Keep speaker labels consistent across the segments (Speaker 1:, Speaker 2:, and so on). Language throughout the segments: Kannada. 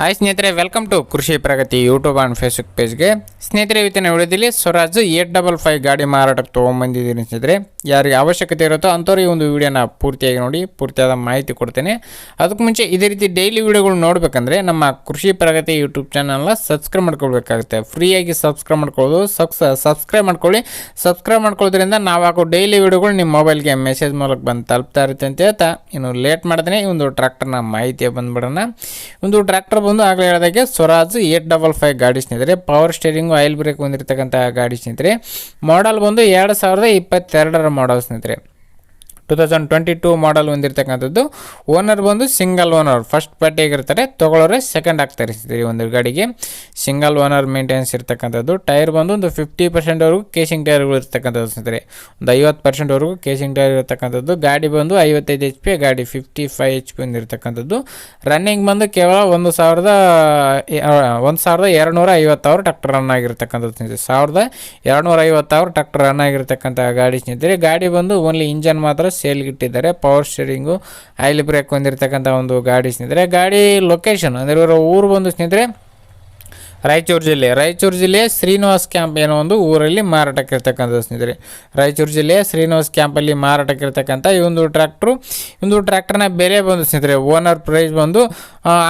Speaker 1: ಹಾಯ್ ಸ್ನೇಹಿತರೆ welcome to Krishi Pragati YouTube and Facebook ಪೇಜ್ಗೆ ಸ್ನೇಹಿತರೆ, ಇವತ್ತಿನ ವಿಡಿಯೋದಲ್ಲಿ ಸ್ವರಾಜ್ ಏಟ್ ಡಬಲ್ ಫೈವ್ ಗಾಡಿ ಮಾರಾಟಕ್ಕೆ ತೊಗೊಂಬಂದಿದ್ದೀನಿ ಸ್ನೇಹಿತರೆ. ಯಾರಿಗೆ ಅವಶ್ಯಕತೆ ಇರುತ್ತೋ ಅಂಥವ್ರು ಈ ಒಂದು ವಿಡಿಯೋನ ಪೂರ್ತಿಯಾಗಿ ನೋಡಿ, ಪೂರ್ತಿಯಾದ ಮಾಹಿತಿ ಕೊಡ್ತೇನೆ. ಅದಕ್ಕೆ ಮುಂಚೆ ಇದೇ ರೀತಿ ಡೈಲಿ ವೀಡಿಯೋಗಳು ನೋಡಬೇಕಂದ್ರೆ ನಮ್ಮ ಕೃಷಿ ಪ್ರಗತಿ ಯೂಟ್ಯೂಬ್ ಚಾನಲ್ನ ಸಬ್ಸ್ಕ್ರೈಬ್ ಮಾಡ್ಕೊಳ್ಬೇಕಾಗುತ್ತೆ. ಫ್ರೀಯಾಗಿ ಸಬ್ಸ್ಕ್ರೈಬ್ ಮಾಡ್ಕೊಳ್ಳೋದು ಸಬ್ಸ್ ಸಬ್ಸ್ಕ್ರೈಬ್ ಮಾಡ್ಕೊಳ್ಳಿ. ಸಬ್ಸ್ಕ್ರೈಬ್ ಮಾಡ್ಕೊಳ್ಳೋದ್ರಿಂದ ನಾವು ಹಾಕೋ ಡೈಲಿ ವಿಡಿಯೋಗಳು ನಿಮ್ಮ ಮೊಬೈಲ್ಗೆ ಮೆಸೇಜ್ ಮೂಲಕ ಬಂದು ತಲುಪ್ತಾ ಇರುತ್ತೆ ಅಂತ ಹೇಳ್ತಾ, ಇನ್ನು ಲೇಟ್ ಮಾಡ್ದೇ ಈ ಒಂದು ಟ್ರ್ಯಾಕ್ಟರ್ನ ಮಾಹಿತಿ ಬಂದ್ಬಿಡೋಣ. ಒಂದು ಟ್ರ್ಯಾಕ್ಟರ್ ಬಂದು ಆಗಲೇ ಹೇಳಿದಾಗೆ ಸ್ವರಾಜ್ ಏಟ್ ಡಬಲ್ ಫೈವ್ ಗಾಡಿ ಸ್ನೇಹಿತರೆ ಪವರ್ ಸ್ಟೇರಿಂಗು ಆಯಿಲ್ ಬ್ರೇಕ್ ಹೊಂದಿರತಕ್ಕಂಥ ಗಾಡಿ ಸ್ನೇಹಿತರೆ. ಮಾಡಲ್ ಬಂದು ಎರಡು ಸಾವಿರದ ಇಪ್ಪತ್ತೆರಡರ ಮಾಡಲ್ ಸ್ನೇಹಿತರೆ. Two thousand twenty two model ಹೊಂದಿರತಕ್ಕಂಥದ್ದು. Owner ಬಂದು ಸಿಂಗಲ್ ಓನರ್ ಫಸ್ಟ್ ಪಾರ್ಟಿಯಾಗಿರ್ತಾರೆ ತೊಗೊಳೋರೆ ಸೆಕೆಂಡ್ ಆಗ್ತಾರೆ ಈ ಒಂದು ಗಾಡಿಗೆ. ಸಿಂಗಲ್ ಓನರ್ ಮೇಂಟೆನೆನ್ಸ್ ಇರ್ತಕ್ಕಂಥದ್ದು. ಟೈರ್ ಬಂದು ಒಂದು ಫಿಫ್ಟಿ ಪರ್ಸೆಂಟ್ವರೆಗೂ ಕೇಸಿಂಗ್ ಟೈರ್ಗಳು ಇರ್ತಕ್ಕಂಥದ್ದು ಸ್ನೇಹಿತರೆ. ಒಂದು ಐವತ್ತು ಪರ್ಸೆಂಟ್ವರೆಗೂ ಕೇಸಿಂಗ್ ಟೈರ್ ಇರತಕ್ಕಂಥದ್ದು. ಗಾಡಿ ಬಂದು ಐವತ್ತೈದು ಎಚ್ ಪಿ ಗಾಡಿ ಫಿಫ್ಟಿ ಫೈವ್ ಎಚ್ ಪಿ ಹೊಂದಿರತಕ್ಕಂಥದ್ದು ರನ್ನಿಂಗ್ ಬಂದು ಕೇವಲ ಒಂದು ಸಾವಿರದ ಒಂದು ಸಾವಿರದ ಎರಡುನೂರ ನೂರ ಐವತ್ತಾರು ಟ್ರಾಕ್ಟರ್ ರನ್ ಆಗಿರ್ತಕ್ಕಂಥದ್ದು ಸ್ನೇಹಿತರೆ. ಸಾವಿರದ ಎರಡುನೂರ ನೂರ ಐವತ್ತಾರು ಟ್ರಾಕ್ಟರ್ ರನ್ ಆಗಿರ್ತಕ್ಕಂಥ ಗಾಡಿ ಸ್ನೇಹಿತರೆ. ಗಾಡಿ ಬಂದು ಓನ್ಲಿ ಇಂಜನ್ ಮಾತ್ರ ಸೇಲ್ಗೆ ಇಟ್ಟಿದ್ದಾರೆ ಪವರ್ ಸ್ಟೇರಿಂಗು ಆಯಿಲ್ ಬ್ರೇಕ್ ಹೊಂದಿರತಕ್ಕಂಥ ಒಂದು ಗಾಡಿ ಸ್ನೇಹಿತರೆ. ಗಾಡಿ ಲೊಕೇಶನ್ ಅಂದರೆ ಇವರ ಊರು ಬಂದು ಸ್ನೇಹಿತರೆ ರಾಯಚೂರು ಜಿಲ್ಲೆ. ರಾಯಚೂರು ಜಿಲ್ಲೆಯ ಶ್ರೀನಿವಾಸ್ ಕ್ಯಾಂಪ್ ಏನೋ ಒಂದು ಊರಲ್ಲಿ ಮಾರಾಟಕ್ಕೆ ಇರ್ತಕ್ಕಂಥ ಸ್ನೇಹಿತರೆ. ರಾಯಚೂರು ಜಿಲ್ಲೆಯ ಶ್ರೀನಿವಾಸ್ ಕ್ಯಾಂಪಲ್ಲಿ ಮಾರಾಟಕ್ಕೆ ಇರ್ತಕ್ಕಂಥ ಈ ಒಂದು ಟ್ರ್ಯಾಕ್ಟ್ರು. ಒಂದು ಟ್ರ್ಯಾಕ್ಟರ್ನ ಬೆಲೆ ಬಂದು ಸ್ನೇಹಿತರೆ, ಓನರ್ ಪ್ರೈಸ್ ಬಂದು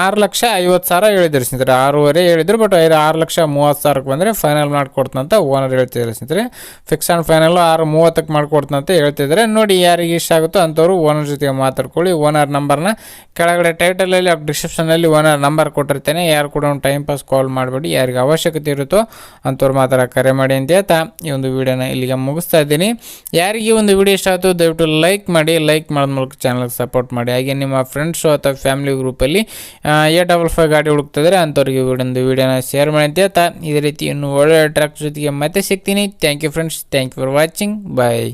Speaker 1: ಆರು ಲಕ್ಷ ಐವತ್ತು ಸಾವಿರ ಹೇಳಿದ್ರು ಸ್ನೇಹಿತರೆ. ಆರೂವರೆ ಹೇಳಿದ್ರು, ಬಟ್ ಐದು, ಆರು ಲಕ್ಷ ಮೂವತ್ತು ಸಾವಿರಕ್ಕೆ ಬಂದರೆ ಫೈನಲ್ ಮಾಡಿಕೊಡ್ತಂತ ಓನರ್ ಹೇಳ್ತಿದ್ದಾರೆ ಸ್ನೇಹಿತರೆ. ಫಿಕ್ಸ್ ಆ್ಯಂಡ್ ಫೈನಲ್ ಆರು, ಮೂವತ್ತಕ್ಕೆ ಮಾಡಿಕೊಡ್ತಂತ ಹೇಳ್ತಿದ್ದಾರೆ. ನೋಡಿ ಯಾರಿಗೆ ಇಷ್ಟ ಆಗುತ್ತೋ ಅಂಥವ್ರು ಓನರ್ ಜೊತೆಗೆ ಮಾತಾಡ್ಕೊಳ್ಳಿ. ಓನರ್ ನಂಬರ್ನ ಕೆಳಗಡೆ ಟೈಟಲಲ್ಲಿ ಡಿಸ್ಕ್ರಿಪ್ಷನಲ್ಲಿ ಓನರ್ ನಂಬರ್ ಕೊಟ್ಟಿರ್ತೇನೆ. ಯಾರು ಕೂಡ ಒಂದು ಟೈಮ್ ಪಾಸ್ ಕಾಲ್ ಮಾಡಬೇಡಿ. ಯಾರಿಗೆ ಅವಶ್ಯಕತೆ ಇರುತ್ತೋ ಅಂಥವ್ರು ಮಾತ್ರ ಕರೆ ಮಾಡಿ ಅಂತ ಹೇಳ್ತಾ ಈ ಒಂದು ವಿಡಿಯೋನ ಇಲ್ಲಿಗೆ ಮುಗಿಸ್ತಾ ಇದ್ದೀನಿ. ಯಾರಿಗೆ ಒಂದು ವಿಡಿಯೋ ಇಷ್ಟ ಆಯಿತು ದಯವಿಟ್ಟು ಲೈಕ್ ಮಾಡಿ, ಲೈಕ್ ಮಾಡೋದ್ ಮೂಲಕ ಚಾನಲ್ಗೆ ಸಪೋರ್ಟ್ ಮಾಡಿ. ಹಾಗೆ ನಿಮ್ಮ ಫ್ರೆಂಡ್ಸು ಅಥವಾ ಫ್ಯಾಮಿಲಿ ಗ್ರೂಪಲ್ಲಿ ಎ ಡಬಲ್ ಫೈವ್ ಗಾಡಿ ಹುಡುಕ್ತಿದ್ರೆ ಅಂಥವ್ರಿಗೆ ಒಂದು ವಿಡಿಯೋನ ಶೇರ್ ಮಾಡಿ ಅಂತ ಹೇಳ್ತಾ ಇದೇ ರೀತಿ ಇನ್ನೂ ಒಳ್ಳೆ ಟ್ರ್ಯಾಕ್ ಜೊತೆಗೆ ಮತ್ತೆ ಸಿಗ್ತೀನಿ. Thank you friends thank you for watching bye